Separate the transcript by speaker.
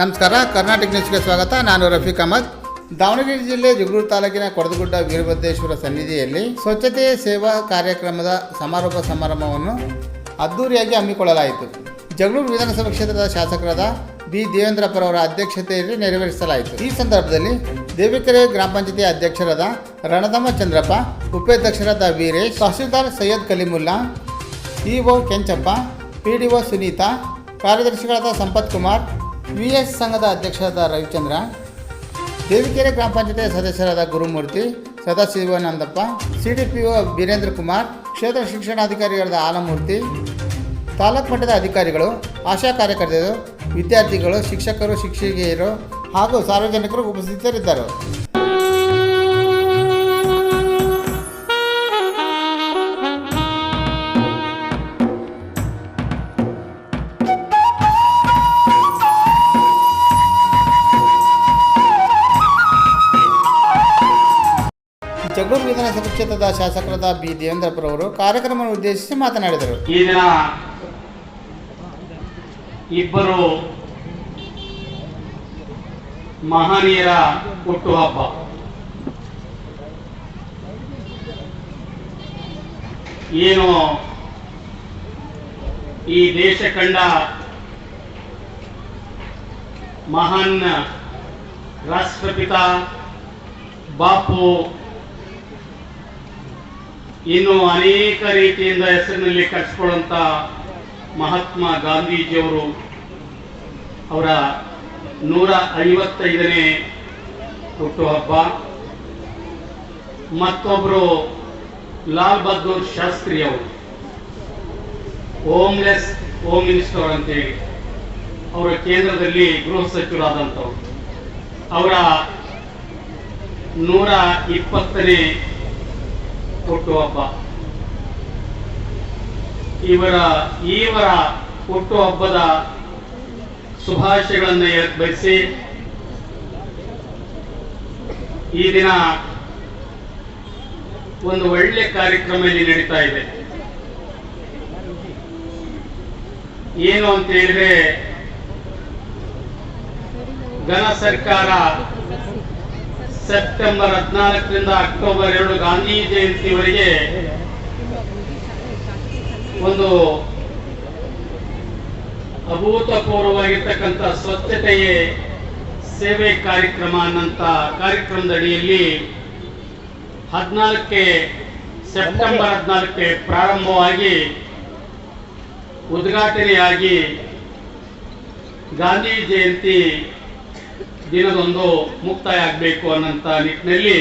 Speaker 1: ನಮಸ್ಕಾರ, ಕರ್ನಾಟಕ ನ್ಯೂಸ್ಗೆ ಸ್ವಾಗತ. ನಾನು ರಫೀಕ್ ಅಹಮದ್. ದಾವಣಗೆರೆ ಜಿಲ್ಲೆ ಜಗಳೂರು ತಾಲೂಕಿನ ಕೊಡದಗುಡ್ಡ ವೀರಭದ್ರೇಶ್ವರ ಸನ್ನಿಧಿಯಲ್ಲಿ ಸ್ವಚ್ಛತೆ ಸೇವಾ ಕಾರ್ಯಕ್ರಮದ ಸಮಾರೋಪ ಸಮಾರಂಭವನ್ನು ಅದ್ದೂರಿಯಾಗಿ ಹಮ್ಮಿಕೊಳ್ಳಲಾಯಿತು. ಜಗಳೂರು ವಿಧಾನಸಭಾ ಕ್ಷೇತ್ರದ ಶಾಸಕರಾದ ಬಿ. ದೇವೇಂದ್ರಪ್ಪರವರ ಅಧ್ಯಕ್ಷತೆಯಲ್ಲಿ ನೆರವೇರಿಸಲಾಯಿತು. ಈ ಸಂದರ್ಭದಲ್ಲಿ ದೇವಿಕೆರೆ ಗ್ರಾಮ ಪಂಚಾಯತಿ ಅಧ್ಯಕ್ಷರಾದ ರಣದಮ್ಮ ಚಂದ್ರಪ್ಪ, ಉಪಾಧ್ಯಕ್ಷರಾದ Veeresh, tahsildar Syed Kalimulla, EO Kenchappa P D O Sunita, ಕಾರ್ಯದರ್ಶಿಗಳಾದ ಸಂಪತ್ ಕುಮಾರ್ ವಿ ಎಸ್ ಸಂಘದ ಅಧ್ಯಕ್ಷರಾದ ರವಿಚಂದ್ರ, ದೇವಿಕೆರೆ ಗ್ರಾಮ ಪಂಚಾಯತಿ ಸದಸ್ಯರಾದ Gurumurthy Sadashivanandappa C D P O Veerendra Kumar, ಕ್ಷೇತ್ರ ಶಿಕ್ಷಣಾಧಿಕಾರಿಗಳಾದ ಆಲಮೂರ್ತಿ, ತಾಲೂಕು ಮಟ್ಟದ ಅಧಿಕಾರಿಗಳು, ಆಶಾ ಕಾರ್ಯಕರ್ತರು ವಿದ್ಯಾರ್ಥಿಗಳು, ಶಿಕ್ಷಕರು, ಶಿಕ್ಷಕಿಯರು ಹಾಗೂ ಸಾರ್ವಜನಿಕರು ಉಪಸ್ಥಿತರಿದ್ದರು. ಜಗಳೂರು ವಿಧಾನಸಭಾ ಕ್ಷೇತ್ರದ ಶಾಸಕರಾದ ಬಿ. ದೇವೇಂದ್ರಪ್ಪರವರು ಕಾರ್ಯಕ್ರಮವನ್ನು ಉದ್ದೇಶಿಸಿ ಮಾತನಾಡಿದರು.
Speaker 2: ಈ ದಿನ ಇಬ್ಬರು ಮಹನೀಯರ ಹುಟ್ಟುಹಬ್ಬ. ಏನು ಈ ದೇಶ ಕಂಡ ಮಹಾನ್ ರಾಷ್ಟ್ರಪಿತ ಬಾಪು ಇನ್ನು ಅನೇಕ ರೀತಿಯಿಂದ ಹೆಸರಿನಲ್ಲಿ ಕಟ್ಸ್ಕೊಳ್ಳುವಂಥ ಮಹಾತ್ಮ ಗಾಂಧೀಜಿಯವರು ಅವರ ನೂರ ಐವತ್ತೈದನೇ ಹುಟ್ಟುಹಬ್ಬ. ಮತ್ತೊಬ್ಬರು ಲಾಲ್ ಬಹದ್ದೂರ್ ಶಾಸ್ತ್ರಿ ಅವರು. ಹೋಮ್ಲೆಸ್ ಹೋಮ್ ಮಿನಿಸ್ಟರ್ ಅಂತೇಳಿ. ಅವರ ಕೇಂದ್ರದಲ್ಲಿ ಗೃಹ ಸಚಿವರಾದಂಥವ್ರು. ಅವರ ನೂರ ಇಪ್ಪತ್ತನೇ ಹುಟ್ಟುಹಬ್ಬ. ಇವರ ಇವರ ಹುಟ್ಟುಹಬ್ಬದ ಶುಭಾಶಯಗಳನ್ನು ಬಯಸಿ ಈ ದಿನ ಒಂದು ಒಳ್ಳೆ ಕಾರ್ಯಕ್ರಮ ಇಲ್ಲಿ ನಡೀತಾ ಇದೆ. ಏನು ಅಂತ ಹೇಳಿದ್ರೆ ಘನ ಸರ್ಕಾರ ಸೆಪ್ಟೆಂಬರ್ ಹದಿನಾಲ್ಕರಿಂದ ಅಕ್ಟೋಬರ್ ಎರಡು ಗಾಂಧಿ ಜಯಂತಿವರೆಗೆ ಒಂದು ಅಭೂತಪೂರ್ವವಾಗಿರ್ತಕ್ಕಂಥ ಸ್ವಚ್ಛತೆಯೇ ಸೇವೆ ಕಾರ್ಯಕ್ರಮ ಅನ್ನಂಥ ಕಾರ್ಯಕ್ರಮದ ಅಡಿಯಲ್ಲಿ ಹದಿನಾಲ್ಕಕ್ಕೆ ಸೆಪ್ಟೆಂಬರ್ ಹದಿನಾಲ್ಕಕ್ಕೆ ಪ್ರಾರಂಭವಾಗಿ ಉದ್ಘಾಟನೆಯಾಗಿ ಗಾಂಧಿ ಜಯಂತಿ ದಿನದೊಂದು ಮುಕ್ತಾಯ ಆಗಬೇಕು ಅನ್ನಂತ ನಿಟ್ಟಿನಲ್ಲಿ